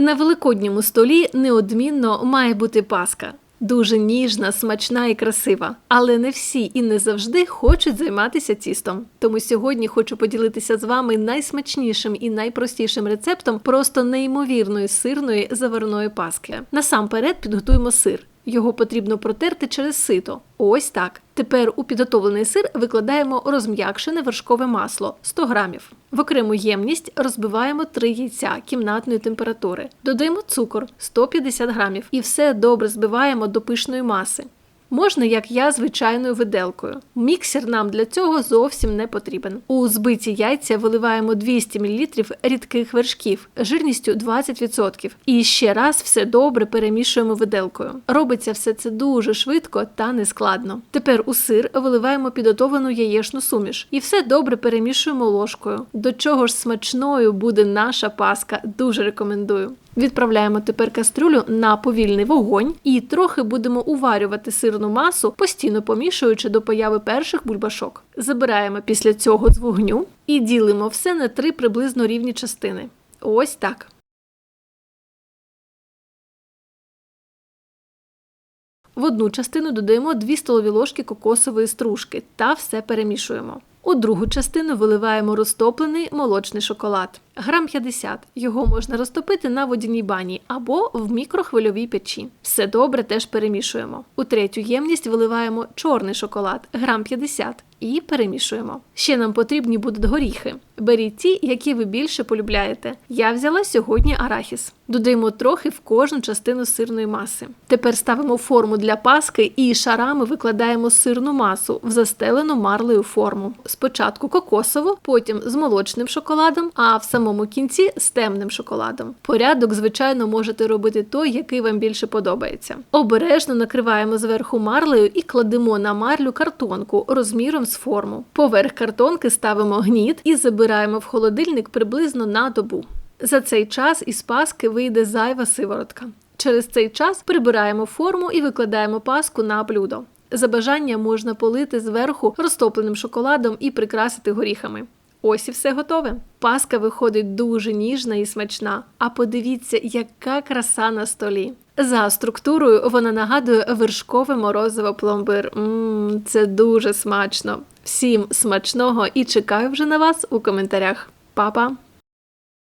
На великодньому столі неодмінно має бути паска. Дуже ніжна, смачна і красива. Але не всі і не завжди хочуть займатися тістом. Тому сьогодні хочу поділитися з вами найсмачнішим і найпростішим рецептом просто неймовірної сирної заварної паски. Насамперед підготуємо сир. Його потрібно протерти через сито. Ось так. Тепер у підготовлений сир викладаємо розм'якшене вершкове масло 100 грамів. В окрему ємність розбиваємо 3 яйця кімнатної температури. Додаємо цукор 150 грамів і все добре збиваємо до пишної маси. Можна, як я, звичайною виделкою. Міксер нам для цього зовсім не потрібен. У збиті яйця виливаємо 200 мл рідких вершків жирністю 20%. І ще раз все добре перемішуємо виделкою. Робиться все це дуже швидко та нескладно. Тепер у сир виливаємо підготовлену яєчну суміш і все добре перемішуємо ложкою. До чого ж смачною буде наша паска, дуже рекомендую. Відправляємо тепер кастрюлю на повільний вогонь і трохи будемо уварювати сирну масу, постійно помішуючи до появи перших бульбашок. Забираємо після цього з вогню і ділимо все на три приблизно рівні частини. Ось так. В одну частину додаємо 2 столові ложки кокосової стружки та все перемішуємо. У другу частину виливаємо розтоплений молочний шоколад. Грам 50. Його можна розтопити на водяній бані або в мікрохвильовій печі. Все добре теж перемішуємо. У третю ємність виливаємо чорний шоколад, грам 50, і перемішуємо. Ще нам потрібні будуть горіхи. Беріть ті, які ви більше полюбляєте. Я взяла сьогодні арахіс. Додаємо трохи в кожну частину сирної маси. Тепер ставимо форму для паски і шарами викладаємо сирну масу в застелену марлею форму. Спочатку кокосову, потім з молочним шоколадом, а в самому кінці з темним шоколадом. Порядок, звичайно, можете робити той, який вам більше подобається. Обережно накриваємо зверху марлею і кладемо на марлю картонку розміром з форму. Поверх картонки ставимо гніт і забираємо в холодильник приблизно на добу. За цей час із паски вийде зайва сиворотка. Через цей час прибираємо форму і викладаємо паску на блюдо. За бажання можна полити зверху розтопленим шоколадом і прикрасити горіхами. Ось і все готове. Паска виходить дуже ніжна і смачна. А подивіться, яка краса на столі. За структурою вона нагадує вершкове морозиво пломбир. Мм, це дуже смачно. Всім смачного і чекаю вже на вас у коментарях. Па-па!